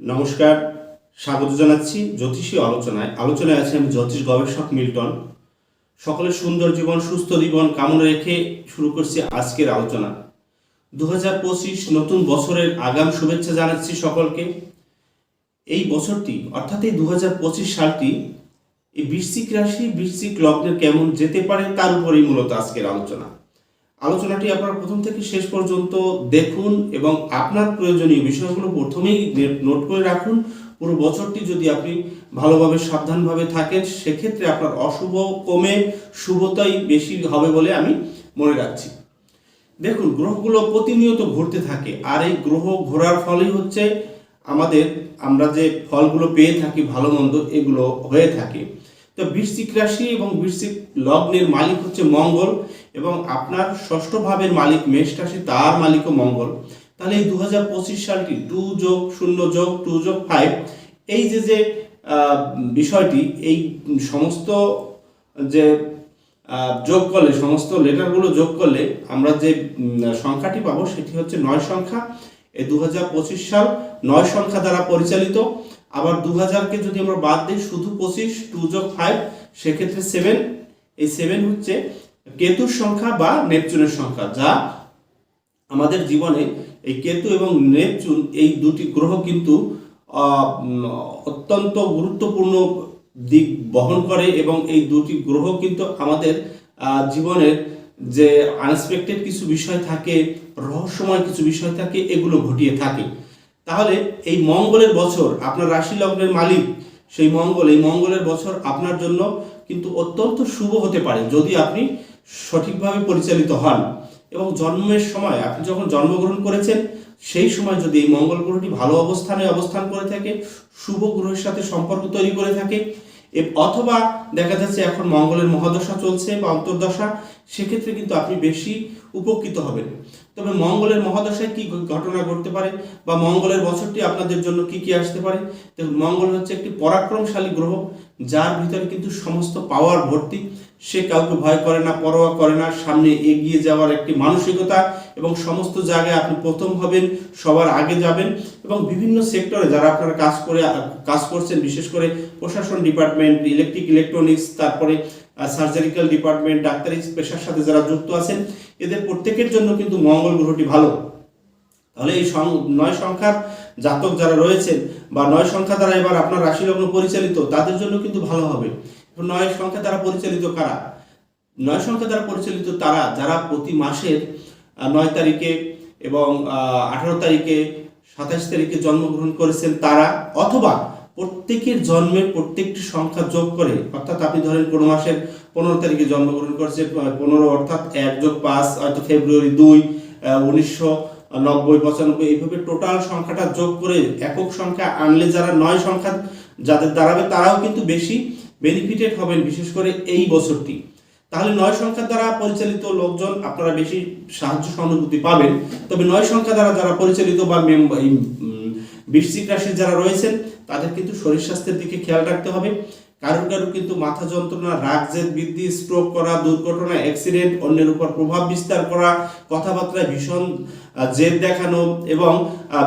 নমস্কার, স্বাগত জানাচ্ছি জ্যোতিষী আলোচনায়। আলোচনায় আছে আমি জ্যোতিষ গবেষক মিল্টন। সকলের সুন্দর জীবন, সুস্থ জীবন কামনা রেখে শুরু করছি আজকের আলোচনা। দু নতুন বছরের আগাম শুভেচ্ছা জানাচ্ছি সকলকে। এই বছরটি, অর্থাৎ এই দু সালটি, এই বৃশ্চিক রাশি, বৃশ্চিক লগ্নের কেমন যেতে পারে তার উপরেই মূলত আজকের আলোচনা। আলোচনাটি আপনারা প্রথম থেকে শেষ পর্যন্ত দেখুন এবং আপনার প্রয়োজনীয় বিষয়গুলো প্রথমেই নোট করে রাখুন। পুরো বছরটি যদি আপনি ভালোভাবে সাবধানভাবে থাকেন, সেক্ষেত্রে আপনার অশুভ কমে শুভতাই বেশি হবে বলে আমি মনে রাখছি। দেখুন, গ্রহগুলো প্রতিনিয়ত ঘুরতে থাকে। আর এই গ্রহ ঘোরার ফলেই হচ্ছে আমাদের, আমরা যে ফলগুলো পেয়ে থাকি, ভালো মন্দ এগুলো হয়ে থাকে। তো বৃশ্চিক রাশি এবং বৃশ্চিক লগ্নের মালিক হচ্ছে মঙ্গল। এবং আপনার ষষ্ঠ ভাবের মালিক মেষ রাশি, তার মালিকও মঙ্গল। তাহলে এই দু হাজার পঁচিশ সালটি টু যোগ শূন্য যোগ, টু যোগ ফাইভ, এই যে যে বিষয়টি, এই সমস্ত যে যোগ করলে, সমস্ত লেটারগুলো যোগ করলে আমরা যে সংখ্যাটি পাবো সেটি হচ্ছে নয় সংখ্যা। এই দু হাজার পঁচিশ সাল নয় সংখ্যা দ্বারা পরিচালিত। আবার দু হাজারকে যদি আমরা বাদ দিই, শুধু পঁচিশ, টু যোগ ফাইভ, সেক্ষেত্রে সেভেন এই সেভেন হচ্ছে কেতুর সংখ্যা বা নেপচুনের সংখ্যা, যা আমাদের জীবনে এই কেতু এবং নেপচুন এই দুটি গ্রহ কিন্তু অত্যন্ত গুরুত্বপূর্ণ দিক বহন করে এবং এই দুটি গ্রহ কিন্তু আমাদের জীবনের যে আনএক্সপেক্টেড কিছু বিষয় থাকে, রহস্যময় কিছু বিষয় থাকে, এগুলো ঘটিয়ে থাকে। তাহলে এই মঙ্গলের বছর, আপনার রাশি লগ্নের মালিক, সেই মঙ্গল, এই মঙ্গলের বছর আপনার জন্য কিন্তু অত্যন্ত শুভ হতে পারে। যদি আপনি সঠিকভাবে পরিচালিত হন এবং জন্মের সময় আপনি যখন জন্মগ্রহণ করেছেন, সেই সময় যদি এই মঙ্গল গ্রহটি ভালো অবস্থানে অবস্থান করে থাকে, শুভ গ্রহের সাথে সম্পর্ক তৈরি করে থাকে অথবা দেখা যাচ্ছে এখন মঙ্গলের মহাদশা চলছে বা অন্তর্দশা, সেক্ষেত্রে কিন্তু আপনি বেশি উপকৃত হবেন। তবে মঙ্গলের মহাদশায় কি ঘটনা ঘটতে পারে বা মঙ্গলের বছরটি আপনাদের জন্য কি কি আসতে পারে? দেখুন, মঙ্গল হচ্ছে একটি পরাক্রমশালী গ্রহ, যার ভিতরে কিন্তু সমস্ত পাওয়ার ভর্তি। সে কাউকে ভয় করে না, পরোয়া করে না, সামনে এগিয়ে যাওয়ার একটি মানসিকতা এবং সমস্ত জায়গায় আপনি প্রথম হবেন, সবার আগে যাবেন এবং বিভিন্ন সেক্টরে যারা আপনারা কাজ করে, কাজ করছেন, বিশেষ করে প্রশাসন ডিপার্টমেন্ট, ইলেকট্রিক, ইলেকট্রনিক্স, তারপরে সার্জারিক্যাল ডিপার্টমেন্ট, ডাক্তারি পেশার সাথে যারা যুক্ত আছেন, এদের প্রত্যেকের জন্য কিন্তু মঙ্গল গ্রহটি ভালো। তাহলে এই নয় সংখ্যার জাতক যারা রয়েছেন বা নয় সংখ্যা দ্বারা এবার আপনার রাশি লগ্ন পরিচালিত, তাদের জন্য কিন্তু ভালো হবে। নয় সংখ্যা দ্বারা পরিচালিত কারা? নয় সংখ্যা দ্বারা পরিচালিত তারা, যারা প্রতি মাসের নয় তারিখে এবং আঠারো তারিখে, সাতাশ তারিখে জন্মগ্রহণ করেছেন তারা, অথবা প্রত্যেকের জন্মের প্রত্যেকটি সংখ্যা যোগ করে, অর্থাৎ আপনি ধরেন কোনো মাসের পনেরো তারিখে জন্মগ্রহণ করেছে পনেরো অর্থাৎ এক যোগ পাঁচ, হয়তো ফেব্রুয়ারি দুই উনিশশো নব্বই, পঁচানব্বই, এইভাবে টোটাল সংখ্যাটা যোগ করে একক সংখ্যা আনলে যারা নয় সংখ্যা যাদের দাঁড়াবে, তারাও কিন্তু বেশি বেনিফিটেড হবেন বিশেষ করে এই বছরটি। তাহলে নয় সংখ্যা দ্বারা পরিচালিত লোকজন আপনারা বেশি সাহায্য সহানুভূতি পাবেন। তবে নয় সংখ্যা দ্বারা যারা পরিচালিত বা বৃশ্চিক রাশির যারা রয়েছেন, তাদের কিন্তু শরীর স্বাস্থ্যের দিকে খেয়াল রাখতে হবে। কারোর কারোর কিন্তু মাথা যন্ত্রণা, রাগ, জেদ, বৃদ্ধি স্ট্রোক করা, দুর্ঘটনা অ্যাক্সিডেন্ট অন্যের উপর প্রভাব বিস্তার করা, কথাবার্তায় ভীষণ জেদ দেখানো এবং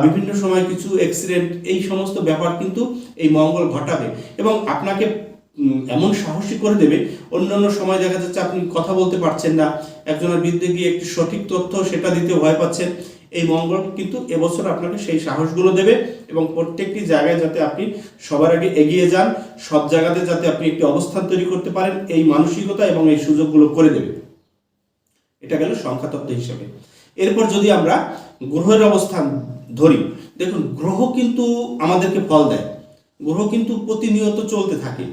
বিভিন্ন সময় কিছু অ্যাক্সিডেন্ট এই সমস্ত ব্যাপার কিন্তু এই মঙ্গল ঘটাবে। এবং আপনাকে এমন সাহসী করে দেবে, অন্যান্য সময় দেখা যাচ্ছে আপনি কথা বলতে পারছেন না, একজনের বিরুদ্ধে গিয়ে একটি সঠিক তথ্য সেটা দিতে ভয় পাচ্ছেন। এই মঙ্গল কিন্তু এবছর আপনাকে সেই সাহসগুলো দেবে এবং প্রত্যেকটি জায়গায় যাতে আপনি সবার আগে এগিয়ে যান, সব জায়গাতে যাতে আপনি একটি অবস্থান তৈরি করতে পারেন, এই মানসিকতা এবং এই সুযোগগুলো করে দেবে। এটা গেল সংখ্যাতত্ত্ব হিসেবে। এরপর যদি আমরা গ্রহের অবস্থান ধরি, দেখুন, গ্রহ কিন্তু আমাদেরকে ফল দেয়। গ্রহ কিন্তু প্রতিনিয়ত চলতে থাকে।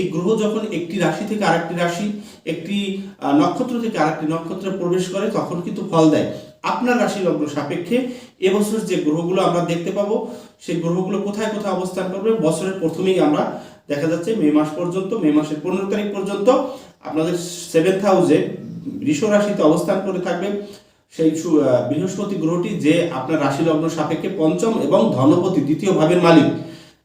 এই গ্রহ যখন একটি রাশি থেকে আরেকটি রাশি, একটি নক্ষত্র থেকে আরেকটি নক্ষত্রে প্রবেশ করে, তখন কিন্তু ফল দেয়। আপনার রাশি লগ্ন সাপেক্ষে এবছর যে গ্রহগুলো আমরা দেখতে পাবো, সেই গ্রহগুলো কোথায় কোথায় অবস্থান করবে? বছরের প্রথমেই আমরা দেখা যাচ্ছে মে মাস পর্যন্ত, মে মাসের পনেরো তারিখ পর্যন্ত আপনাদের সেভেন্থ হাউসে বৃষ রাশিতে অবস্থান করে থাকবে। সেই বৃহস্পতি গ্রহটি যে আপনার রাশি লগ্ন সাপেক্ষে পঞ্চম এবং ধনপতি, দ্বিতীয় ভাবের মালিক।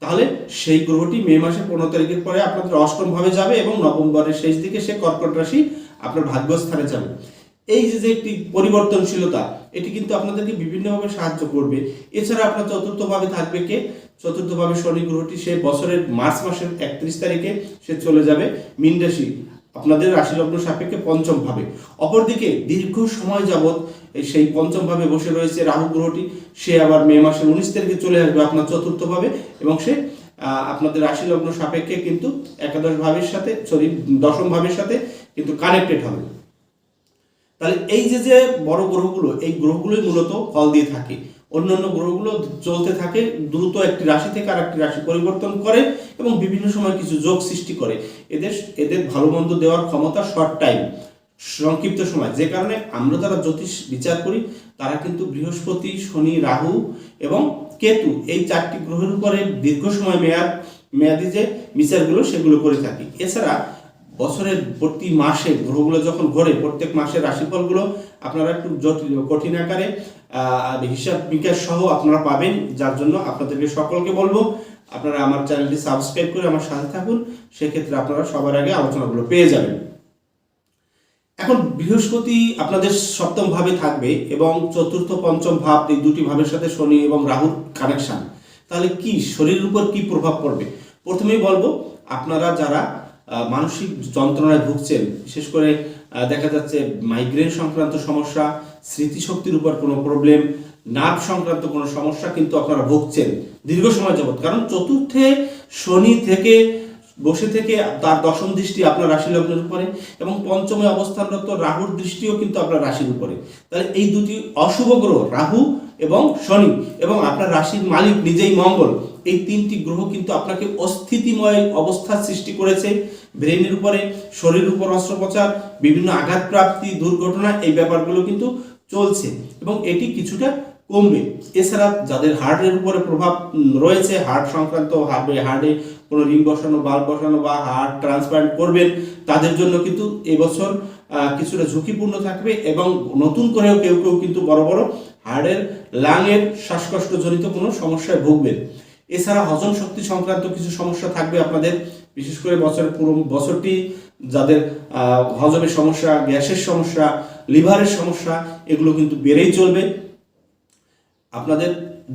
তাহলে সেই গ্রহটি মে মাসের পনেরো তারিখের পরে আপনাদের অষ্টম ভাবে যাবে এবং নভেম্বরের শেষ দিকে সে কর্কট রাশি আপনার ভাগ্যস্থানে যাবে। এই যে একটি পরিবর্তনশীলতা, এটি কিন্তু আপনাদেরকে বিভিন্নভাবে সাহায্য করবে। এছাড়া আপনার চতুর্থভাবে থাকবে কে? চতুর্থভাবে শনি গ্রহটি সে বছরের মার্চ মাসের একত্রিশ তারিখে সে চলে যাবে। মিন রাশি, আপনাদের রাশি লগ্ন সাপেক্ষে পঞ্চম ভাবে অপরদিকে দীর্ঘ সময় এই সেই পঞ্চম ভাবে বসে রয়েছে রাহু গ্রহটি। সে আবার মে মাসের উনিশ তারিখে চলে আসবে আপনার চতুর্থ ভাবে এবং সে আপনাদের রাশি লগ্ন সাপেক্ষে কিন্তু একাদশ ভাবের সাথে সরি দশম ভাবের সাথে কিন্তু কানেক্টেড হবে। তাহলে এই যে যে বড় গ্রহগুলো, এই গ্রহগুলোই মূলত ফল দিয়ে থাকে। অন্যান্য গ্রহগুলো চলতে থাকে, দ্রুত একটি রাশি থেকে আর একটি রাশি পরিবর্তন করে এবং বিভিন্ন সময় কিছু যোগ সৃষ্টি করে। এদের এদের ভালো মন্দ দেওয়ার ক্ষমতা শর্ট টাইম সংক্ষিপ্ত সময়। যে কারণে আমরা যারা জ্যোতিষ বিচার করি, তারা কিন্তু বৃহস্পতি, শনি, রাহু এবং কেতু এই চারটি গ্রহের উপরে দীর্ঘ সময় মেয়াদ, মেয়াদি যে বিচারগুলো সেগুলো করে থাকি। এছাড়া বছরের প্রতি মাসে গ্রহগুলো যখন ঘোরে, প্রত্যেক মাসের রাশিফলগুলো আপনারা একটু জটিল কঠিন আকারে হিসাব বিকাশ সহ আপনারা পাবেন। যার জন্য আপনাদেরকে সকলকে বলব, আপনারা আমার চ্যানেলটি সাবস্ক্রাইব করে আমার সাথে থাকুন। সেক্ষেত্রে আপনারা সবার আগে আলোচনাগুলো পেয়ে যাবেন। এখন বৃহস্পতি আপনাদের সপ্তম ভাবে থাকবে এবং চতুর্থ, পঞ্চম ভাব এই দুটি ভাবের সাথে শনি এবং রাহুর কানেকশন তাহলে কি শরীরের উপর কি প্রভাব পড়বে? প্রথমেই বলব, আপনারা যারা মানসিক যন্ত্রণায় ভুগছেন, বিশেষ করে দেখা যাচ্ছে মাইগ্রেন সংক্রান্ত সমস্যা, স্মৃতিশক্তির উপর কোনো প্রবলেম নার্ভ সংক্রান্ত কোনো সমস্যা কিন্তু আপনারা ভুগছেন দীর্ঘ সময় যাবৎ। কারণ চতুর্থে শনি থেকে বসে থেকে তার দশম দৃষ্টি আপনার রাশি লগ্নের উপরে এবং পঞ্চমে অবস্থানরত রাহুর দৃষ্টিও কিন্তু আপনার রাশির উপরে। তাহলে এই দুটি অশুভ গ্রহ, রাহু এবং শনি এবং আপনার রাশির মালিক নিজেই মঙ্গল, এই তিনটি গ্রহ কিন্তু আপনাকে অস্থিতিময় অবস্থার সৃষ্টি করেছে। ব্রেনের উপরে, শরীরের উপর অস্ত্রোপচার, বিভিন্ন আঘাত প্রাপ্তি দুর্ঘটনা, এই ব্যাপারগুলো কিন্তু চলছে এবং এটি কিছুটা কমবে। এছাড়া যাদের হার্টের উপরে প্রভাব রয়েছে, হার্ট সংক্রান্ত হার্টে হার্টে কোনো রিং বসানো, বাল্ব বসানো বা হার্ট ট্রান্সপ্লান্ট করবেন, তাদের জন্য কিন্তু এবছর কিছুটা ঝুঁকিপূর্ণ থাকবে এবং নতুন করেও কেউ কেউ কিন্তু বড় বড় হার্টের, লাংয়ের শ্বাসকষ্টজনিত কোনো সমস্যায় ভুগবেন। এছাড়া হজম শক্তি সংক্রান্ত কিছু সমস্যা থাকবে আপনাদের, বিশেষ করে বছরের পুরো, বছরটি যাদের হজমের সমস্যা, গ্যাসের সমস্যা, লিভারের সমস্যা, এগুলো কিন্তু বেড়েই চলবে। আপনাদের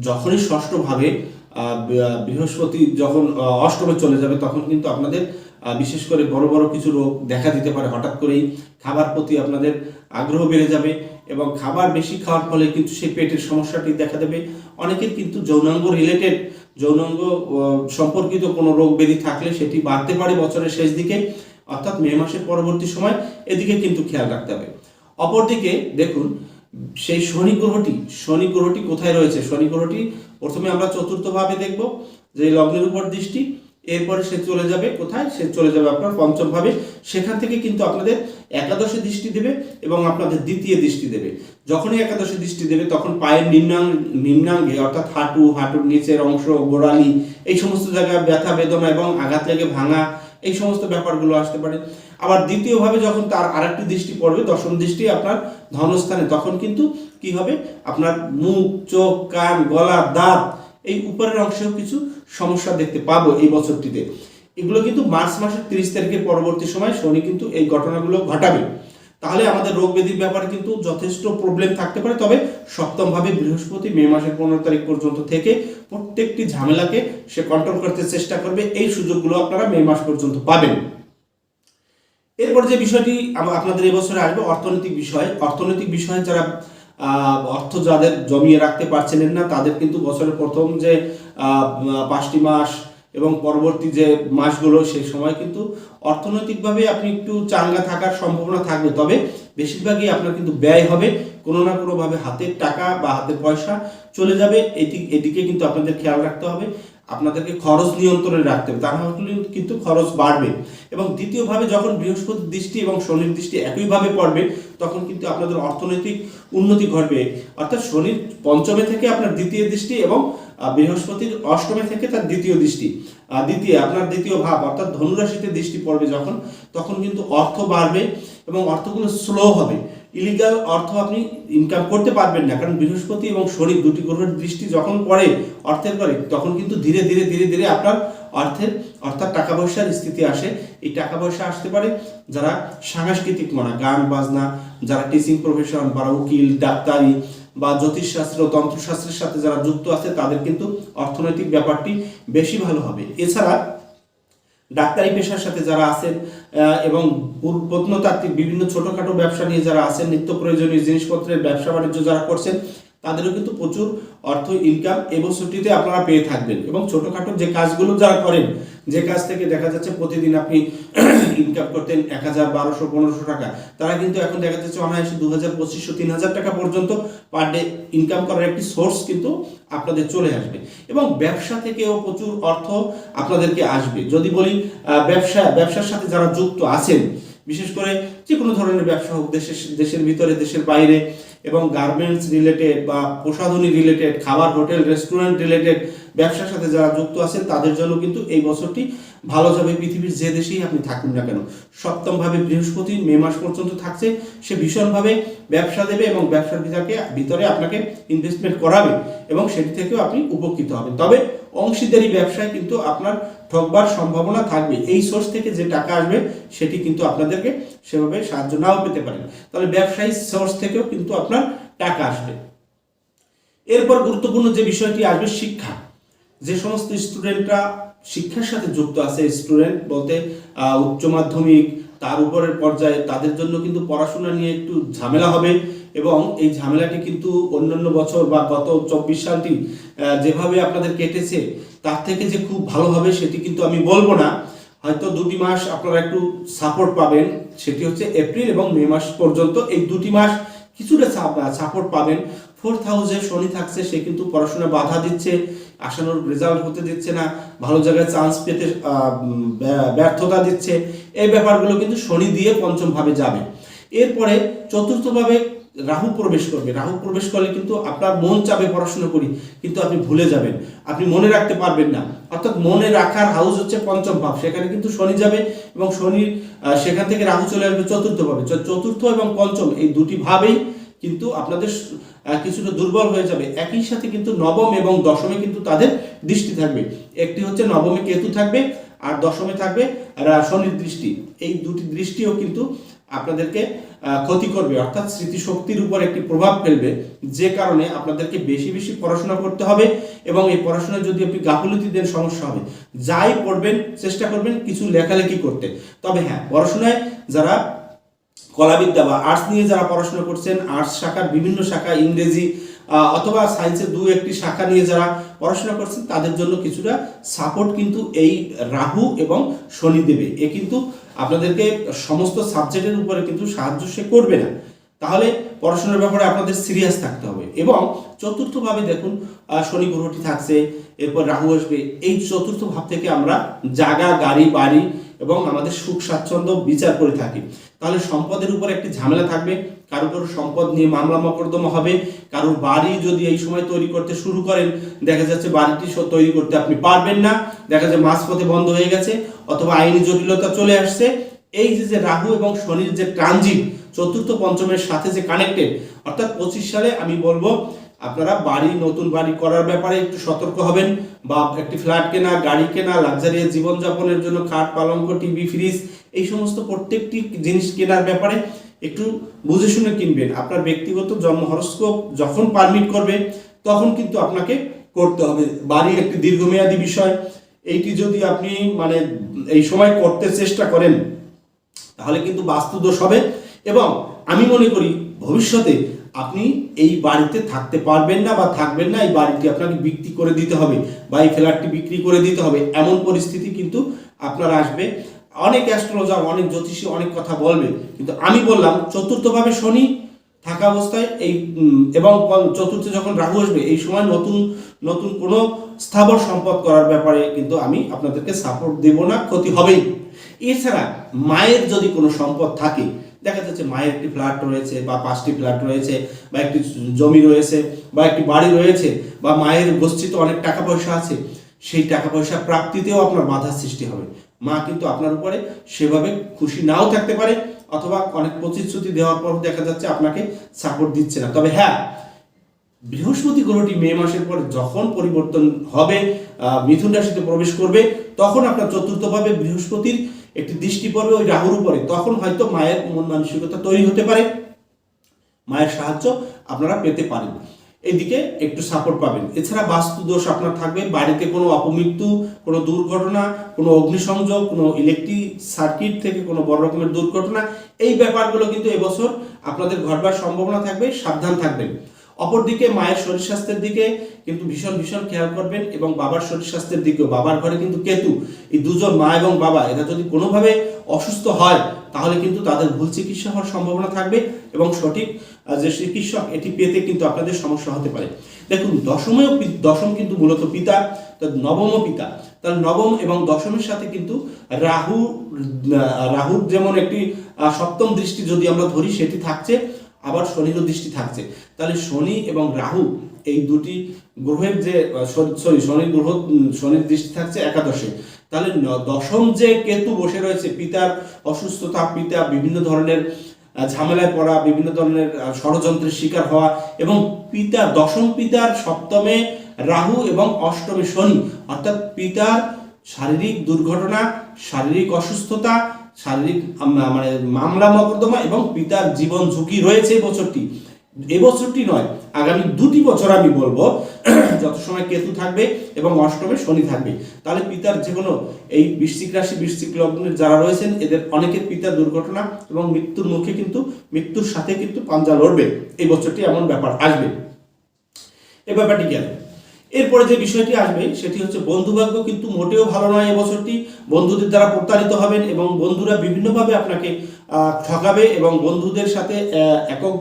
যখনই ষষ্ঠভাবে বৃহস্পতি যখন অষ্টমে চলে যাবে, তখন কিন্তু আপনাদের বিশেষ করে বড় বড় কিছু রোগ দেখা দিতে পারে। হঠাৎ করেই খাবার প্রতি আপনাদের আগ্রহ বেড়ে যাবে এবং খাবার বেশি খাওয়ার ফলে কিন্তু সেই পেটের সমস্যাটি দেখা দেবে। অনেকের কিন্তু যৌনাঙ্গ রিলেটেড যৌনাঙ্গ সম্পর্কিত কোনো রোগ ব্যাধি থাকলে সেটি বাড়তে পারে বছরের শেষ দিকে, অর্থাৎ মে মাসের পরবর্তী সময়। এদিকে কিন্তু খেয়াল রাখতে হবে। অপরদিকে দেখুন সেই শনি গ্রহটি শনি গ্রহটি কোথায় রয়েছে? শনি গ্রহটি প্রথমে আমরা চতুর্থ ভাবে দেখব যে লগ্নের উপর দৃষ্টি, এরপরে সে চলে যাবে কোথায়? সে চলে যাবে আপনার পঞ্চম ভাবে সেখান থেকে কিন্তু আপনাদের একাদশে দৃষ্টি দেবে এবং আপনাদের দ্বিতীয় দৃষ্টি দেবে। যখনই একাদশে দৃষ্টি দেবে, তখন পায়ের নিম্নাঙ্গ নিম্নাঙ্গে, অর্থাৎ হাঁটু, হাঁটুর নিচের অংশ, গোড়ালি, এই সমস্ত জায়গায় ব্যথা, বেদনা এবং আঘাত লেগে ভাঙা, এই সমস্ত ব্যাপারগুলো আসতে পারে। আবার দ্বিতীয়ভাবে যখন তার আরেকটি দৃষ্টি পড়বে, দশম দৃষ্টি আপনার ধনস্থানে, তখন কিন্তু কি হবে? আপনার মুখ, চোখ, কান, গলা, দাঁত, এই উপরের অংশেও কিছু সমস্যা দেখতে পাবো এই বছরটিতে। এগুলো কিন্তু মার্চ মাসের তিরিশ তারিখের পরবর্তী সময় শনি কিন্তু এই ঘটনাগুলো ঘটাবে। তাহলে আমাদের রোগ ব্যাধির ব্যাপারে কিন্তু যথেষ্ট প্রবলেম থাকতে পারে, তবে সপ্তম ভাবে বৃহস্পতি, মে মাসের পনেরো তারিখ পর্যন্ত থেকে প্রত্যেকটি ঝামেলাকে সে কন্ট্রোল করতে চেষ্টা করবে, এই সুযোগগুলো আপনারা মে মাস পর্যন্ত পাবেন। এরপর যে বিষয়টি আপনাদের এবছরে আসবে, অর্থনৈতিক বিষয়। অর্থনৈতিক বিষয়ে যারা অর্থ যাদের জমিয়ে রাখতে পারছিলেন না, তাদের কিন্তু বছরের প্রথম যে পাঁচটি মাস এবং পরবর্তী যে মাসগুলো, সেই সময় কিন্তু অর্থনৈতিকভাবে আপনি একটু চাঙ্গা থাকার সম্ভাবনা থাকবে। তবে বেশিরভাগই আপনার কিন্তু ব্যয় হবে। কোনো না কোনোভাবে হাতের টাকা বা হাতের পয়সা চলে যাবে। এটি এদিকে কিন্তু আপনাদের খেয়াল রাখতে হবে। আপনাদেরকে খরচ নিয়ন্ত্রণে রাখতে হবে তা না কিন্তু খরচ বাড়বে। এবং দ্বিতীয়ভাবে যখন বৃহস্পতির দৃষ্টি এবং শনির দৃষ্টি একইভাবে পড়বে, তখন কিন্তু আপনাদের অর্থনৈতিক উন্নতি ঘটবে। অর্থাৎ শনির পঞ্চমে থেকে আপনার দ্বিতীয় দৃষ্টি এবং বৃহস্পতির অষ্টমে থেকে তার দ্বিতীয় দৃষ্টি। দ্বিতীয়, আপনার দ্বিতীয় ভাব, অর্থাৎ ধনুরাশিতে দৃষ্টি পড়বে যখন, তখন কিন্তু অর্থ বাড়বে এবং অর্থগুলো স্লো হবে। ইলিগাল অর্থ আপনি ইনকাম করতে পারবেন না, কারণ বৃহস্পতি এবং শনি দুটি গ্রহের দৃষ্টি যখন পড়ে অর্থের পরে, তখন কিন্তু ধীরে ধীরে ধীরে ধীরে আপনার অর্থের, অর্থাৎ টাকা পয়সার স্থিতি আসে। এই টাকা পয়সা আসতে পারে যারা সাংস্কৃতিক মনা, গান, বাজনা, যারা টিচিং প্রফেশন বা উকিল, ডাক্তারি বা জ্যোতিষশাস্ত্র, তন্ত্রশাস্ত্রের সাথে যারা যুক্ত আছে, তাদের কিন্তু অর্থনৈতিক ব্যাপারটি বেশি ভালো হবে। এছাড়া ডাক্তারি পেশার সাথে যারা আছেন এবং প্রত্নতাত্ত্বিক বিভিন্ন ছোটখাটো ব্যবসা নিয়ে যারা আছেন নিত্য প্রয়োজনীয় জিনিসপত্রের ব্যবসা বাণিজ্য যারা করছেন তাদেরও কিন্তু প্রচুর অর্থ ইনকাম এই বছরটিতে আপনারা পেয়ে থাকবেন। এবং ছোটখাটো যে কাজগুলো যারা করেন, যে কাজ থেকে দেখা যাচ্ছে প্রতিদিন আপনি ইনকাম করতেন এক হাজার, বারোশো, পনেরোশো টাকা, তারা কিন্তু এখন দেখা যাচ্ছে অনায়াসে দু হাজার পঁচিশশো তিন হাজার টাকা পর্যন্ত পার ডে ইনকাম করার একটি সোর্স কিন্তু আপনাদের চলে আসবে। এবং ব্যবসা থেকেও প্রচুর অর্থ আপনাদেরকে আসবে। যদি বলি ব্যবসা, ব্যবসার সাথে যারা যুক্ত আছেন, বিশেষ করে যে কোনো ধরনের ব্যবসা হোক, দেশের দেশের ভিতরে, দেশের বাইরে এবং গার্মেন্টস রিলেটেড বা প্রসাধনী রিলেটেড খাবার হোটেল রেস্টুরেন্ট রিলেটেড ব্যবসার সাথে যারা যুক্ত আছেন, তাদের জন্য কিন্তু এই বছরটি ভালো যাবে। পৃথিবীর যে দেশেই আপনি থাকুন না কেন, সপ্তমভাবে বৃহস্পতি, মে মাস পর্যন্ত থাকছে, সে ভীষণভাবে ব্যবসা দেবে এবং ব্যবসার ভিতরে ভিতরে আপনাকে ইনভেস্টমেন্ট করাবে এবং সেটি থেকেও আপনি উপকৃত হবেন। তবে অংশীদারি ব্যবসায় কিন্তু আপনার ঠকবার সম্ভাবনা থাকবে। এই সোর্স থেকে যে টাকা আসবে, সেটি কিন্তু আপনাদেরকে সেভাবে সাহায্য নাও পেতে পারেন। তাহলে ব্যবসায়ী সোর্স থেকেও কিন্তু আপনার টাকা আসবে। এরপর গুরুত্বপূর্ণ যে বিষয়টি আসবে, শিক্ষা। যে সমস্ত স্টুডেন্টরা শিক্ষার সাথে যুক্ত আছে স্টুডেন্ট বলতে উচ্চ মাধ্যমিক, তার উপরের পর্যায়ে, তাদের জন্য কিন্তু পড়াশোনা নিয়ে একটু ঝামেলা হবে এবং এই ঝামেলাটি কিন্তু অন্যান্য বছর বা গত চব্বিশ সালটি যেভাবে আপনাদের কেটেছে তার থেকে যে খুব ভালো হবে সেটি কিন্তু আমি বলব না। হয়তো দুটি মাস আপনারা একটু সাপোর্ট পাবেন, সেটি হচ্ছে এপ্রিল এবং মে মাস পর্যন্ত এই দুটি মাস কিছুটা সাপোর্ট পাবেন। ফোর্থ হাউসে শনি থাকছে, সে কিন্তু পড়াশোনায় বাধা দিচ্ছে আসানোর রেজাল্ট হতে দিচ্ছে না, ভালো জায়গায় চান্স পেতে ব্যর্থতা দিচ্ছে। এই ব্যাপারগুলো কিন্তু শনি দিয়ে পঞ্চমভাবে যাবে। এরপরে চতুর্থভাবে রাহু প্রবেশ করবে। রাহু প্রবেশ করলে কিন্তু আপনার মন চাবে পড়াশোনা করি, কিন্তু আপনি ভুলে যাবেন। আপনি মনে রাখতে পারবেন না। অর্থাৎ মনে রাখার হাউস হচ্ছে পঞ্চম ভাব। সেখানে কিন্তু শনি যাবে এবং শনি সেখান থেকে রাহু চলে আসবে চতুর্থ ভাবে। চতুর্থ এবং পঞ্চম এই দুটি ভাবেই কিন্তু আপনাদের কিছুটা দুর্বল হয়ে যাবে। একই সাথে কিন্তু নবম এবং দশমে কিন্তু তাদের দৃষ্টি থাকবে। একটি হচ্ছে নবমে কেতু থাকবে, আর দশমে থাকবে শনির দৃষ্টি। এই দুটি দৃষ্টিও কিন্তু আপনাদেরকে ক্ষতি করবে। অর্থাৎ স্মৃতিশক্তির উপর একটি প্রভাব ফেলবে। যে কারণে আপনাদেরকে বেশি বেশি পড়াশোনা করতে হবে এবং এই পড়াশোনায় যদি আপনি গাফিলতি দেন, সমস্যা হবে। যাই পড়বেন, চেষ্টা করবেন কিছু লেখালেখি করতে। তবে হ্যাঁ পড়াশোনায় যারা কলাবিদ্যা বা আর্টস নিয়ে যারা পড়াশোনা করছেন, আর্টস শাখার বিভিন্ন শাখা, ইংরেজি অথবা সায়েন্সের দু একটি শাখা নিয়ে যারা পড়াশোনা করছেন, তাদের জন্য কিছুটা সাপোর্ট কিন্তু এই রাহু এবং শনি দেবে। এ কিন্তু আপনাদেরকে সমস্ত সাবজেক্টের উপরে কিন্তু সাহায্য সে করবে না। তাহলে পড়াশোনার ব্যাপারে আপনাদের সিরিয়াস থাকতে হবে। এবং চতুর্থভাবে দেখুন শনি গ্রহটি থাকছে, এরপর রাহু আসবে। এই চতুর্থ ভাব থেকে আমরা জাগা, গাড়ি, বাড়ি এবং আমাদের সুখ, স্বাচ্ছন্দ্য বিচার করে থাকি। তাহলে সম্পদের উপর একটি ঝামেলা থাকবে। কারও কারও সম্পদ নিয়ে মামলা মকদ্দমা হবে। কারোর বাড়ি যদি এই সময় তৈরি করতে শুরু করেন, দেখা যাচ্ছে বাড়িটি তৈরি করতে আপনি পারবেন না। দেখা যায় মাঝপথে বন্ধ হয়ে গেছে, অথবা আইনি জটিলতা চলে আসছে। এই যে যে রাহু এবং শনির যে ট্রানজিট চতুর্থ পঞ্চমের সাথে যে কানেক্টেড অর্থাৎ পঁচিশ সালে আমি বলব, আপনারা বাড়ি, নতুন বাড়ি করার ব্যাপারে একটু সতর্ক হবেন বা একটি ফ্ল্যাট কেনা, গাড়ি কেনা লাক্সারিয়াস জীবনযাপনের জন্য খাট, পালঙ্ক টিভি ফ্রিজ এই সমস্ত প্রত্যেকটি জিনিস কেনার ব্যাপারে একটু বুঝে শুনে কিনবেন। আপনার ব্যক্তিগত জন্ম হরস্কোপ যখন পারমিট করবে, তখন কিন্তু আপনাকে করতে হবে। বাড়ি একটি দীর্ঘমেয়াদী বিষয়। এইটি যদি আপনি মানে এই সময় করতে চেষ্টা করেন, তাহলে কিন্তু বাস্তু দোষ হবে। এবং আমি মনে করি ভবিষ্যতে আপনি এই বাড়িতে থাকতে পারবেন না বা থাকবেন না, এই বাড়িটি আপনাকে বিক্রি করে দিতে হবে বা এই ফ্ল্যাটটি বিক্রি করে দিতে হবে। এমন পরিস্থিতি কিন্তু আপনার আসবে। অনেক অ্যাস্ট্রোলজার, অনেক জ্যোতিষী অনেক কথা বলবে, কিন্তু আমি বললাম চতুর্থভাবে শনি থাকা অবস্থায় এই এবং চতুর্থে যখন রাহু আসবে, এই সময় নতুন নতুন কোনো স্থাবর সম্পদ করার ব্যাপারে কিন্তু আমি আপনাদেরকে সাপোর্ট দেব না, ক্ষতি হবেই। এছাড়া মায়ের যদি কোনো সম্পদ থাকে দেখা যাচ্ছে মায়ের একটি ফ্ল্যাট রয়েছে বা পাঁচটি ফ্ল্যাট রয়েছে বা একটি জমি রয়েছে বা একটি বাড়ি রয়েছে বা মায়ের গোষ্ঠীতে অনেক টাকা পয়সা আছে, সেই টাকা পয়সা প্রাপ্তিতেও আপনার বাধার সৃষ্টি হবে। মা কিন্তু আপনার উপরে সেভাবে খুশি নাও থাকতে পারে অথবা অনেক প্রতিশ্রুতি দেওয়ার পর দেখা যাচ্ছে আপনাকে সাপোর্ট দিচ্ছে না। তবে হ্যাঁ বৃহস্পতি গ্রহটি মে মাসের পর যখন পরিবর্তন হবে মিথুন রাশিতে প্রবেশ করবে, তখন আপনার চতুর্থভাবে বৃহস্পতির একটি দৃষ্টি পড়বে ওই রাহুর উপরে। তখন হয়তো মায়ের মন মানসিকতা তৈরি হতে পারে। মায়ের সাহায্য আপনারা পেতে পারেন। এদিকে একটু সাপোর্ট পাবেন। এছাড়া বাস্তু দোষ আপনার থাকবে। বাড়িতে কোনো অপমৃত্যু, কোনো দুর্ঘটনা, কোনো অগ্নিসংযোগ, কোনো ইলেকট্রিক সার্কিট থেকে কোনো বড় রকমের দুর্ঘটনা, এই ব্যাপারগুলো কিন্তু এবছর আপনাদের ঘটবার সম্ভাবনা থাকবে। সাবধান থাকবেন। অপরদিকে মায়ের শরীর স্বাস্থ্যের দিকে কিন্তু ভীষণ ভীষণ খেয়াল করবেন এবং বাবার শরীর স্বাস্থ্যের দিকেও। বাবার ঘরে কিন্তু কেতু, এই দুজন মা এবং বাবা, এরা যদি কোনোভাবে অসুস্থ হয়, তাহলে কিন্তু তাদের ভুল চিকিৎসা হওয়ার সম্ভাবনা থাকবে এবং সঠিক যে চিকিৎসক, এটি পেতে কিন্তু আপনাদের সমস্যা হতে পারে। দেখুন, দশমেও দশম কিন্তু মূলত পিতা, তো নবমও পিতা। তাহলে নবম এবং দশমের সাথে কিন্তু রাহু রাহুর যেমন একটি সপ্তম দৃষ্টি যদি আমরা ধরি, সেটি থাকছে। আবার শনিরও দৃষ্টি থাকছে। তাহলে শনি এবং রাহু এই দুটি গ্রহের যে সরি শনি গ্রহ শনির দৃষ্টি থাকছে একাদশে। তাহলে দশম যে কেতু বসে রয়েছে, পিতার অসুস্থতা, পিতা বিভিন্ন ধরনের ঝামেলায় পড়া, বিভিন্ন ধরনের ষড়যন্ত্রের শিকার হওয়া এবং পিতা, দশম পিতার সপ্তমে রাহু এবং অষ্টমে শনি। অর্থাৎ পিতার শারীরিক দুর্ঘটনা, শারীরিক অসুস্থতা শারীরিক মানে মামলা মকদ্দমা এবং পিতার জীবন ঝুঁকি রয়েছে এই বছরটি। এবছরটি নয়, আগামী দুটি বছর আমি বলব, যত সময় কেতু থাকবে এবং অষ্টমে শনি থাকবে। তাহলে পিতার যে কোনো এই বৃশ্চিক রাশি, বৃশ্চিক লগ্নের যারা রয়েছেন, এদের অনেকের পিতার দুর্ঘটনা এবং মৃত্যুর মুখে কিন্তু, মৃত্যুর সাথে কিন্তু পাঞ্জা লড়বে। এই বছরটি এমন ব্যাপার আসবে। এ ব্যাপারটি গেল এরপরে যে বিষয়টি আসবে, সেটি হচ্ছে বন্ধুভাগ্য কিন্তু মোটেও ভালো নয় এবছরটি। বন্ধুদের দ্বারা প্রতারিত হবেন এবং বন্ধুরা বিভিন্নভাবে আপনাকে ঠকাবে এবং বন্ধুদের সাথে একক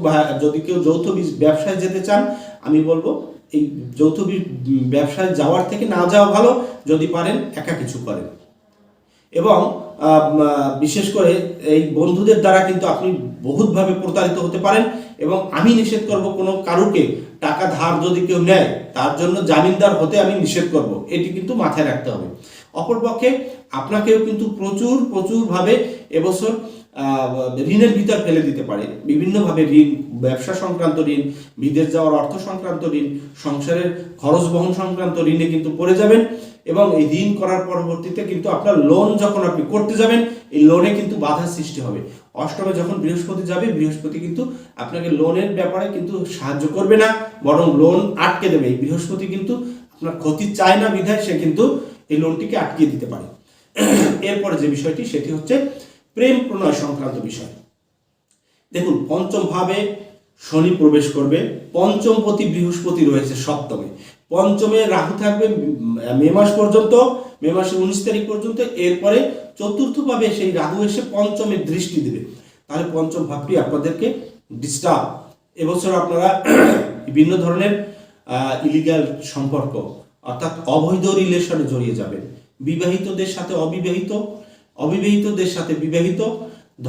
যদি কেউ যৌথ ব্যবসায় যেতে চান, আমি বলব এই যৌথ ব্যবসায় যাওয়ার থেকে না যাওয়া ভালো, যদি পারেন একা কিছু করেন। এবং বিশেষ করে এই বন্ধুদের দ্বারা কিন্তু আপনি বহুতভাবে প্রতারিত হতে পারেন এবং আমি নিষেধ করব কোনো কারুকে টাকা ধার যদি কেউ নেয়, তার জন্য জামিনদার হতে আমি নিষেধ করব। এটি কিন্তু মাথায় রাখতে হবে। অপরপক্ষে আপনাকেও কিন্তু প্রচুর, প্রচুরভাবে এবছর ঋণের ভিতর ফেলে দিতে পারে। বিভিন্নভাবে ঋণ, ব্যবসা সংক্রান্ত ঋণ, বিদেশ যাওয়ার অর্থ সংক্রান্ত ঋণ, সংসারের খরচ বহন সংক্রান্ত ঋণে কিন্তু পড়ে যাবেন এবং এই ঋণ করার পরবর্তীতে কিন্তু আপনার লোন যখন আপনি করতে যাবেন, এই লোনে কিন্তু বাধা সৃষ্টি হবে। অষ্টমে যখন বৃহস্পতি যাবে, বৃহস্পতি কিন্তু আপনাকে লোনের ব্যাপারে কিন্তু সাহায্য করবে না, বরং লোন আটকে দেবে। এই বৃহস্পতি কিন্তু আপনার ক্ষতি চায় না বিধায় সে কিন্তু এই লোনটিকে আটকিয়ে দিতে পারে। এরপরে যে বিষয়টি, সেটি হচ্ছে প্রেম প্রণয় সংক্রান্ত বিষয়। দেখুন, পঞ্চম ভাবে শনি প্রবেশ করবে, পঞ্চমপতি বৃহস্পতি রয়েছে সপ্তমে। পঞ্চমে রাহু থাকবে, মে মাস পর্যন্ত মে মাসের উনিশ তারিখ পর্যন্ত, এরপরে চতুর্থ ভাবে সেই রাহু এসে পঞ্চমের দৃষ্টি দেবে। তাহলে পঞ্চম ভাবটি আপনাদেরকে ডিস্টার্ব এবছর আপনারা বিভিন্ন ধরনের ইলিগাল সম্পর্ক, অর্থাৎ অবৈধ রিলেশনে জড়িয়ে যাবেন। বিবাহিতদের সাথে অবিবাহিত, অবিবাহিতদের সাথে বিবাহিত,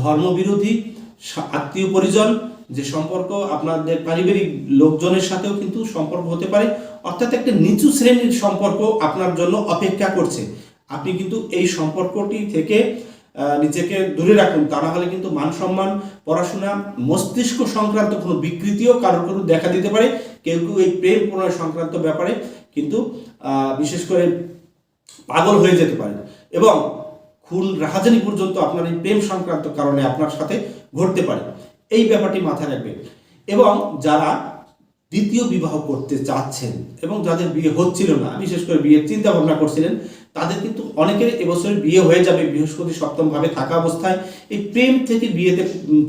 ধর্মবিরোধী আত্মীয় পরিজন যে সম্পর্ক আপনাদের পারিবারিক লোকজনের সাথেও কিন্তু সম্পর্ক হতে পারে, অর্থাৎ একটা নিচু শ্রেণির সম্পর্ক আপনার জন্য অপেক্ষা করছে। আপনি কিন্তু এই সম্পর্কটি থেকে নিজেকে দূরে রাখুন, তা না হলে কিন্তু মান সম্মান, পড়াশোনা, মস্তিষ্ক সংক্রান্ত কোনো বিকৃতিও কারোর কোনো দেখা দিতে পারে, কেউ কেউ এই প্রেম প্রণয় সংক্রান্ত ব্যাপারে কিন্তু বিশেষ করে পাগল হয়ে যেতে পারে। এবং খুন, রাহাজানি পর্যন্ত আপনার এই প্রেম সংক্রান্ত কারণে আপনার সাথে ঘটতে পারে। এই ব্যাপারটি মাথায় রাখবেন এবং যারা দ্বিতীয় বিবাহ করতে চাচ্ছেন এবং যাদের বিয়ে হচ্ছিল না বিশেষ করে বিয়ের চিন্তা ভাবনা করছিলেন, তাদের কিন্তু অনেকের এবছর বিয়ে হয়ে যাবে, বৃহস্পতি সপ্তমভাবে থাকা অবস্থায়। এই প্রেম থেকে বিয়েতে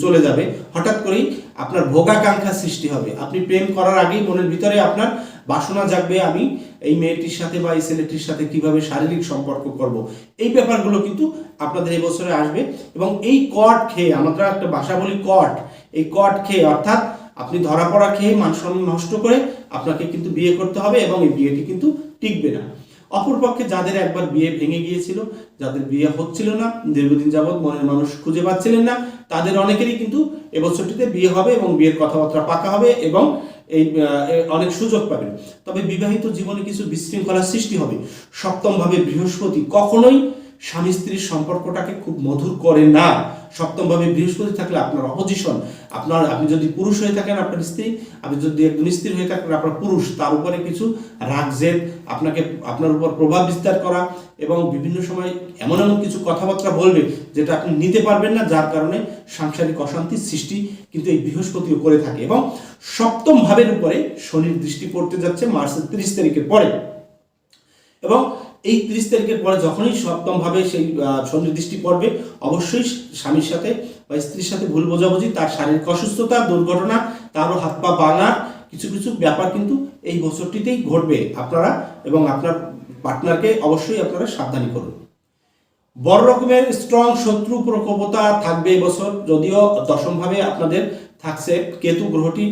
চলে যাবে। হঠাৎ করেই আপনার ভোগাকাঙ্ক্ষা সৃষ্টি হবে। আপনি প্রেম করার আগেই মনের ভিতরে আপনার বাসনা জাগবে আমি এই মেয়েটির সাথে বা এই ছেলেটির সাথে কীভাবে শারীরিক সম্পর্ক করব। এই ব্যাপারগুলো কিন্তু আপনাদের এই বছরে আসবে এবং এই কট খেয়ে আমরা একটা ভাষা বলি কট, এই কট খেয়ে অর্থাৎ আপনি ধরা পড়া খেয়ে মান সম্মান নষ্ট করে আপনাকে কিন্তু বিয়ে করতে হবে এবং এই বিয়েটি কিন্তু টিকবে না। অপরপক্ষে যাদের একবার বিয়ে ভেঙে গিয়েছিল, যাদের বিয়ে হচ্ছিল না, দীর্ঘদিন যাবৎ মনের মানুষ খুঁজে পাচ্ছিলেন না, তাদের অনেকেরই কিন্তু এবছরটিতে বিয়ে হবে এবং বিয়ের কথাবার্তা পাকা হবে এবং এই অনেক সুযোগ পাবেন। তবে বিবাহিত জীবনে কিছু বিশৃঙ্খলার সৃষ্টি হবে। সপ্তম ভাবে বৃহস্পতি কখনোই স্বামী স্ত্রীর সম্পর্কটাকে খুব মধুর করে না। সপ্তমভাবে বৃহস্পতি থাকলে আপনার অপোজিশন আপনার, আপনি যদি পুরুষ হয়ে থাকেন আপনার স্ত্রী, আপনি যদি একজন স্ত্রী হয়ে থাকেন আপনার পুরুষ, তার উপরে কিছু রাগ জেদ আপনাকে, আপনার উপর প্রভাব বিস্তার করা এবং বিভিন্ন সময় এমন এমন কিছু কথাবার্তা বলবে যেটা আপনি নিতে পারবেন না, যার কারণে সাংসারিক অশান্তির সৃষ্টি কিন্তু এই বৃহস্পতিও করে থাকে। এবং সপ্তম ভাবের উপরে শনির দৃষ্টি পড়তে যাচ্ছে মার্চের তিরিশ তারিখের পরে। এবং এই তিরিশ তারিখের পরে যখনই সপ্তম ভাবে সেই শনির দৃষ্টি পড়বে, অবশ্যই স্বামীর সাথে বা স্ত্রীর সাথে ভুল বোঝাবুঝি, তার শারীরিক অসুস্থতা, দুর্ঘটনা, তারও হাত পা বাঙার কিছু কিছু ব্যাপার কিন্তু এই বছরটিতেই ঘটবে আপনারা এবং আপনার পার্টনারকে অবশ্যই আপনারা সাবধানী করুন। বড় রকমের স্ট্রং শত্রু প্রকোপতা থাকবে এবছর যদিও দশমভাবে আপনাদের থাকছে কেতু গ্রহটি।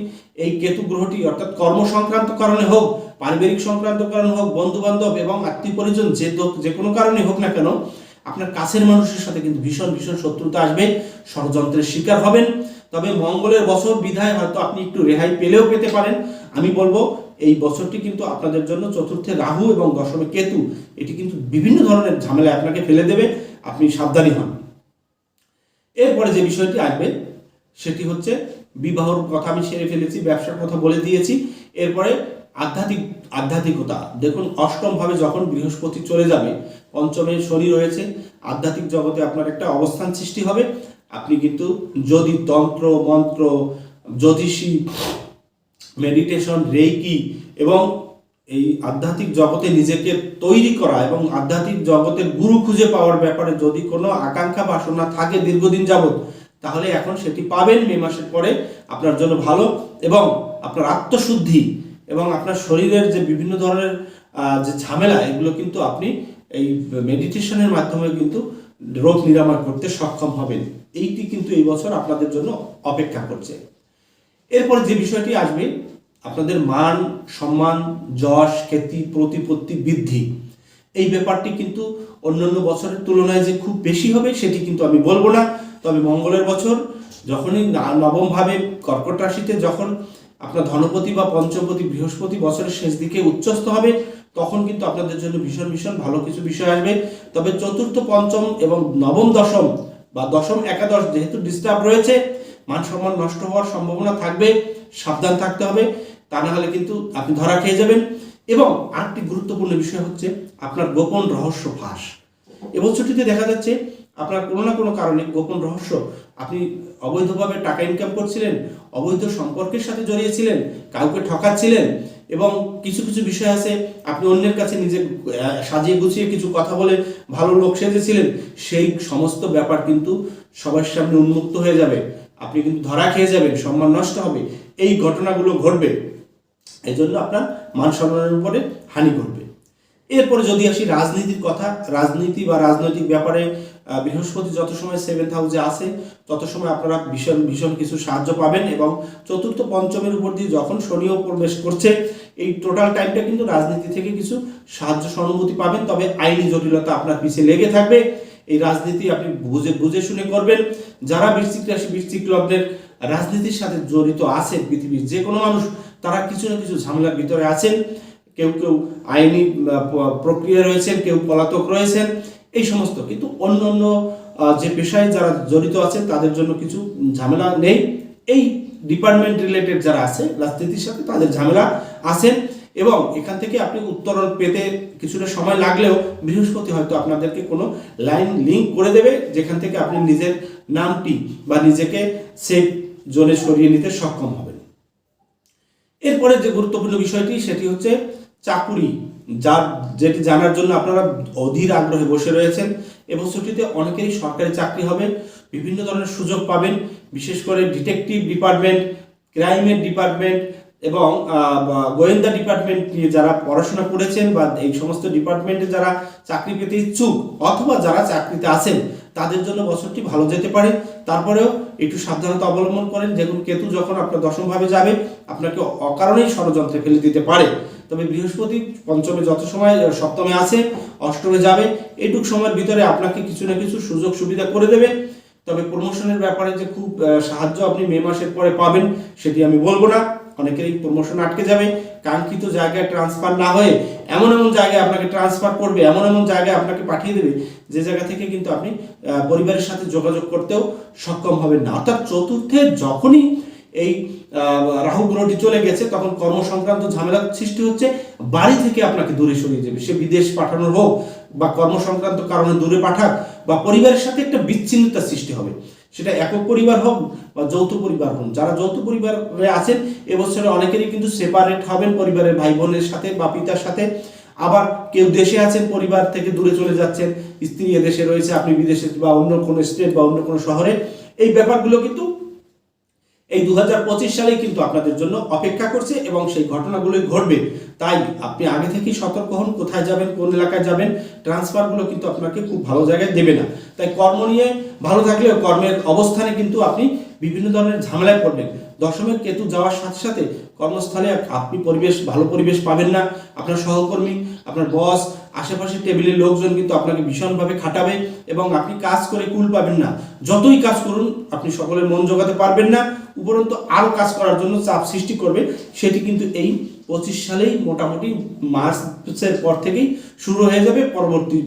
এই কেতু গ্রহটি অর্থাৎ কর্ম সংক্রান্ত কারণে হোক, পারিবারিক সংক্রান্ত কারণে হোক বন্ধু বান্ধব এবং আত্মীয় পরিজন যে যে কোনো কারণে হোক না কেন, আপনার কাছের মানুষের সাথে কিন্তু ভীষণ ভীষণ শত্রুতা আসবে, ষড়যন্ত্রের শিকার হবেন। তবে মঙ্গলের বছর বিধায় হয়তো আপনি একটু রেহাই পেলেও পেতে পারেন। আমি বলব এই বছরটি কিন্তু আপনাদের জন্য চতুর্থে রাহু এবং দশমে কেতু। এটি কিন্তু বিভিন্ন ধরনের ঝামেলায় আপনাকে ফেলে দেবে। আপনি সাবধানী হন। এরপরে যে বিষয়টি আসবে, সেটি হচ্ছে বিবাহর কথা আমি সেরে ফেলেছি, ব্যবসার কথা বলে দিয়েছি। এরপরে আধ্যাত্মিক, আধ্যাত্মিকতা। দেখুন, অষ্টম ভাবে যখন বৃহস্পতি চলে যাবে, পঞ্চমে শনি রয়েছে, আধ্যাত্মিক জগতে আপনার একটা অবস্থান সৃষ্টি হবে। আপনি কিন্তু যদি তন্ত্র, মন্ত্র, জ্যোতিষী মেডিটেশন, রেইকি এবং এই আধ্যাত্মিক জগতে নিজেকে তৈরি করা এবং আধ্যাত্মিক জগতের গুরু খুঁজে পাওয়ার ব্যাপারে যদি কোনো আকাঙ্ক্ষা বাসনা থাকে দীর্ঘদিন যাবত তাহলে এখন সেটি পাবেন মে মাসের পরে আপনার জন্য ভালো এবং আপনার আত্মশুদ্ধি এবং আপনার শরীরের যে বিভিন্ন ধরনের যে ঝামেলা, এগুলো কিন্তু আপনি এই মেডিটেশনের মাধ্যমে কিন্তু রোগ নিরাময় করতে সক্ষম হবেন। এইটি কিন্তু এই বছর আপনাদের জন্য অপেক্ষা করছে। এরপরে যে বিষয়টি আসবে আপনাদের মান, সম্মান, যশ, খ্যাতি, প্রতিপত্তি, বৃদ্ধি, এই ব্যাপারটি কিন্তু অন্যান্য বছরের তুলনায় যে খুব বেশি হবে সেটি কিন্তু আমি বলব না। তবে মঙ্গলের বছর যখনই না- নবম ভাবে কর্কট রাশিতে যখন আপনার ধনপতি বা পঞ্চমপতি বৃহস্পতি বছরের শেষ দিকে উচ্চস্থ হবে, তখন কিন্তু আপনাদের জন্য ভীষণ ভীষণ ভালো কিছু বিষয় আসবে। তবে চতুর্থ, পঞ্চম এবং নবম, দশম বা দশম, একাদশ যেহেতু ডিস্টার্ব রয়েছে, মান, সম্মান নষ্ট হওয়ার সম্ভাবনা থাকবে, সাবধান থাকতে হবে। তা না হলে কিন্তু আপনি ধরা খেয়ে যাবেন। এবং আরেকটি গুরুত্বপূর্ণ বিষয় হচ্ছে আপনার গোপন রহস্য ফাঁস। এবছরটিতে দেখা যাচ্ছে আপনার কোনো না কোনো কারণে গোপন রহস্য, আপনি অবৈধভাবে টাকা ইনকাম করছিলেন, অবৈধ সম্পর্কের সাথে জড়িয়েছিলেন, কাউকে ঠকাচ্ছিলেন এবং কিছু কিছু বিষয় আছে, আপনি অন্যের কাছে নিজে সাজিয়ে গুছিয়ে কিছু কথা বলে ভালো লোক সেজেছিলেন, সেই সমস্ত ব্যাপার কিন্তু সবার সামনে উন্মুক্ত হয়ে যাবে। আপনি কিন্তু ধরা খেয়ে যাবেন, সম্মান নষ্ট হবে। এই ঘটনাগুলো ঘটবে। এই জন্য আপনার মান সম্মানের উপরে হানি ঘটবে এরপরে যদি আসি রাজনীতির কথা, রাজনীতি বা রাজনৈতিক ব্যাপারে বৃহস্পতি যত সময় সেভেন্থ হাউসে আসে, তত সময় আপনারা ভীষণ ভীষণ কিছু সাহায্য পাবেন এবং চতুর্থ পঞ্চমের উপর দিয়ে যখন শনিও প্রবেশ করছে, এই টোটাল টাইমটা কিন্তু রাজনীতি থেকে কিছু সাহায্য সহানুভূতি পাবেন। তবে আইনি জটিলতা আপনার পিছিয়ে লেগে থাকবে। এই রাজনীতি আপনি বুঝে বুঝে শুনে করবেন। যারা বৃশ্চিক রাশি, বৃশ্চিক লগ্নের রাজনীতির সাথে জড়িত আছে পৃথিবীর যে কোনো মানুষ তারা কিছু না কিছু ঝামেলার ভিতরে আছেন। কেউ কেউ আইনি প্রক্রিয়া রয়েছেন, কেউ পলাতক রয়েছেন, এই সমস্ত। কিন্তু অন্য অন্য যে পেশায় যারা জড়িত আছেন, তাদের জন্য কিছু ঝামেলা নেই। এই ডিপার্টমেন্ট রিলেটেড যারা আছে, রাজনীতির সাথে তাদের ঝামেলা আছেন এবং এখান থেকে আপনি উত্তরণ পেতে কিছুটা সময় লাগলেও বৃহস্পতি হয়তো আপনাদেরকে কোনো লাইন লিঙ্ক করে দেবে, যেখান থেকে আপনি নিজের নামটি বা নিজেকে সেফ জোনে সরিয়ে নিতে সক্ষম হবেন। এরপরে যে গুরুত্বপূর্ণ বিষয়টি, সেটি হচ্ছে চাকুরি যার যেটি জানার জন্য আপনারা অধীর আগ্রহে বসে রয়েছেন। এবছরটিতে অনেকেরই সরকারি চাকরি হবে, বিভিন্ন ধরনের সুযোগ পাবেন, বিশেষ করে ডিটেকটিভ ডিপার্টমেন্ট, ক্রাইমের ডিপার্টমেন্ট এবং গোয়েন্দা ডিপার্টমেন্ট নিয়ে যারা পড়াশোনা করেছেন বা এই সমস্ত ডিপার্টমেন্টে যারা চাকরি পেতে ইচ্ছুক অথবা যারা চাকরিতে আছেন তাদের জন্য বছরটি ভালো যেতে পারে। তারপরেও একটু সাবধানতা অবলম্বন করেন। দেখুন, কেতু যখন আপনার দশমভাবে যাবে, আপনাকে অকারণেই ষড়যন্ত্রে ফেলে দিতে পারে। তবে বৃহস্পতি পঞ্চমে যত সময় সপ্তমে আছে, অষ্টমে যাবে এইটুক সময়ের ভিতরে আপনাকে কিছু না কিছু সুযোগ সুবিধা করে দেবে। তবে প্রমোশনের ব্যাপারে যে খুব সাহায্য আপনি মে মাসের পরে পাবেন, সেটি আমি বলব না। অনেকেরই প্রমোশন আটকে যাবে। কাঙ্ক্ষিত জায়গায় ট্রান্সফার না হয়ে এমন এমন জায়গায় আপনাকে ট্রান্সফার করবে, এমন এমন জায়গায় আপনাকে পাঠিয়ে দেবে, যে জায়গা থেকে কিন্তু আপনি পরিবারের সাথে যোগাযোগ করতেও সক্ষম হবেন না। অর্থাৎ চতুর্থে যখনই এই রাহু গ্রহটি চলে গেছে, তখন কর্ম সংক্রান্ত ঝামেলা সৃষ্টি হচ্ছে। বাড়ি থেকে আপনাকে দূরে সরিয়ে যাবে সে বিদেশ পাঠানোর হোক বা কর্ম সংক্রান্ত কারণে দূরে পাঠাক বা পরিবারের সাথে একটা বিচ্ছিন্নতা সৃষ্টি হবে। সেটা একক পরিবার হোক বা যৌথ পরিবার হোক, যারা যৌথ পরিবারে আছেন, এবছরে অনেকেরই কিন্তু সেপারেট হবেন পরিবারের ভাই বোনের সাথে বা পিতার সাথে। আবার কেউ দেশে আছেন, পরিবার থেকে দূরে চলে যাচ্ছেন, স্ত্রী এদেশে রয়েছে, আপনি বিদেশে বা অন্য কোনো স্টেট বা অন্য কোনো শহরে। এই ব্যাপারগুলো কিন্তু এই দু সালেই কিন্তু আপনাদের জন্য অপেক্ষা করছে এবং সেই ঘটনাগুলোই ঘটবে। তাই আপনি আগে থেকেই সতর্ক হন, কোথায় যাবেন, কোন এলাকায় যাবেন, ট্রান্সফারগুলো কিন্তু আপনাকে খুব ভালো জায়গায় দেবে না। তাই কর্ম নিয়ে ভালো থাকলেও কর্মের অবস্থানে কিন্তু আপনি বিভিন্ন ধরনের ঝামেলায় পড়বেন। দশমের কেতু যাওয়ার সাথে সাথে কর্মস্থলে আপনি পরিবেশ, ভালো পরিবেশ পাবেন না। আপনার সহকর্মী, আপনার বস আশেপাশে টেবিলের লোকজন কিন্তু আপনাকে ভীষণভাবে খাটাবে এবং আপনি কাজ করে কুল পাবেন না। যতই কাজ করুন, আপনি সকলের মন জোগাতে পারবেন না। উপরন্তু আরও কাজ করার জন্য চাপ সৃষ্টি করবে। সেটি কিন্তু এই পঁচিশ সালেই মোটামুটি মার্চের পর থেকেই শুরু হয়ে যাবে পরবর্তী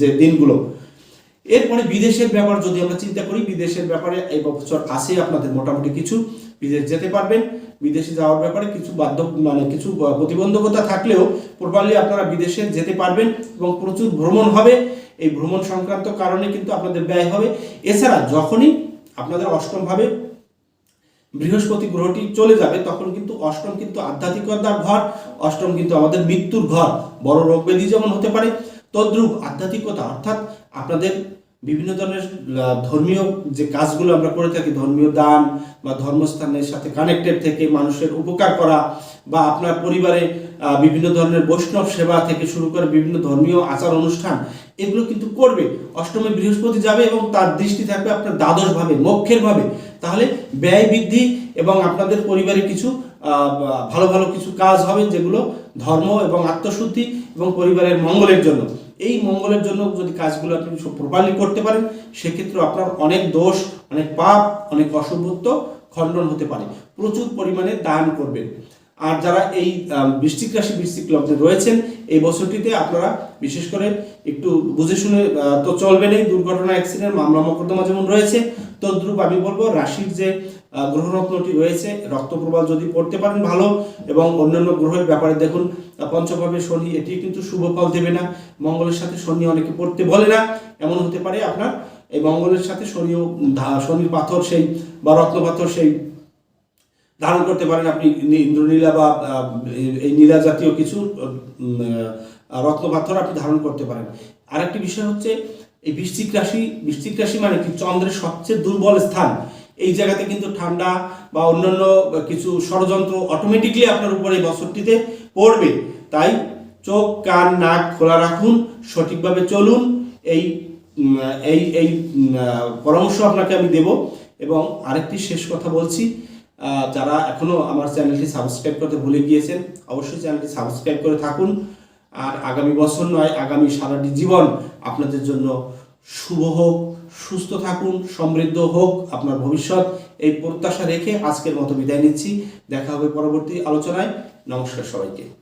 যে দিনগুলো। এরপরে বিদেশের ব্যাপার যদি আমরা চিন্তা করি, বিদেশের ব্যাপারে এই বছর আসে আপনাদের মোটামুটি কিছু। বিদেশ যেতে পারবেন, বিদেশে যাওয়ার ব্যাপারে কিছু বাধ্য মানে কিছু প্রতিবন্ধকতা থাকলেও প্রপারলি আপনারা বিদেশে যেতে পারবেন এবং প্রচুর ভ্রমণ হবে। এই ভ্রমণ সংক্রান্ত কারণে কিন্তু আপনাদের ব্যয় হবে। এছাড়া যখনই আপনাদের অষ্টমভাবে বৃহস্পতি গ্রহটি চলে যাবে, তখন কিন্তু অষ্টম কিন্তু আধ্যাত্মিকতার ঘর, অষ্টম কিন্তু আমাদের মৃত্যুর ঘর। বড় রোগ ব্যাধি যেমন হতে পারে, তদ্রূপ আধ্যাত্মিকতা অর্থাৎ আপনাদের বিভিন্ন ধরনের ধর্মীয় যে কাজগুলো আমরা করে থাকি, ধর্মীয় দান বা ধর্মস্থানের সাথে কানেক্টেড থেকে মানুষের উপকার করা বা আপনার পরিবারে বিভিন্ন ধরনের বৈষ্ণব সেবা থেকে শুরু করে বিভিন্ন ধর্মীয় আচার অনুষ্ঠান, এগুলো কিন্তু করবে। অষ্টমে বৃহস্পতি যাবে এবং তার দৃষ্টি থাকবে আপনার দ্বাদশ ভাবে মক্ষের ভাবে। তাহলে ব্যয় বৃদ্ধি এবং আপনাদের পরিবারে কিছু ভালো ভালো কিছু কাজ হবে যেগুলো ধর্ম এবং আত্মশুদ্ধি এবং পরিবারের মঙ্গলের জন্য। এই মঙ্গলের জন্য যদি কাজগুলো আপনি প্রপারলি করতে পারেন সেক্ষেত্রে আপনার অনেক দোষ, অনেক পাপ, অনেক অশুভত্ব খণ্ডন হতে পারে। প্রচুর পরিমাণে দান করবেন। আর যারা এই বৃশ্চিক রাশি, বৃশ্চিক লগ্নে রয়েছেন, এই বছরটিতে আপনারা বিশেষ করে একটু বুঝে শুনে তো চলবেন এই দুর্ঘটনা অ্যাক্সিডেন্ট মামলা, মোকদ্দমা যেমন রয়েছে, তদ্রূপ আমি বলব রাশির যে গ্রহরত্নটি রয়েছে। রক্তপ্রবাল যদি পড়তে পারেন ভালো এবং অন্যান্য গ্রহের ব্যাপারে দেখুন আহ, পঞ্চমভাবে শনি এটি কিন্তু শুভ ফল দেবে না। মঙ্গলের সাথে শনি অনেকে পড়তে বলে না এমন হতে পারে আপনার। এই মঙ্গলের সাথে শনিও শনির পাথর সেই বা রত্ন পাথর সেই ধারণ করতে পারেন আপনি। ইন্দ্রনীলা বা এই- নীলা জাতীয় কিছু উম, পাথর আপনি ধারণ করতে পারেন। আরেকটি বিষয় হচ্ছে এই বৃশ্চিক রাশি বৃশ্চিক রাশি মানে কি? চন্দ্রের সবচেয়ে দুর্বল স্থান। এই জায়গাতে কিন্তু ঠান্ডা বা অন্যান্য কিছু ষড়যন্ত্র অটোমেটিকলি আপনার উপর এই বছরটিতে পড়বে। তাই চোখ, কান, নাক খোলা রাখুন, সঠিকভাবে চলুন। এই এই এই পরামর্শ আপনাকে আমি দেব। এবং আরেকটি শেষ কথা বলছি যারা এখনও আমার চ্যানেলটি সাবস্ক্রাইব করতে ভুলে গিয়েছেন, অবশ্যই চ্যানেলটি সাবস্ক্রাইব করে থাকুন। আর আগামী বছর নয়, আগামী সারাটি জীবন আপনাদের জন্য শুভ হোক সুস্থ থাকুন, সমৃদ্ধ হোক আপনার ভবিষ্যৎ। এই প্রত্যাশা রেখে আজকের মতো বিদায় নিচ্ছি। দেখা হবে পরবর্তী আলোচনায়। নমস্কার সবাইকে।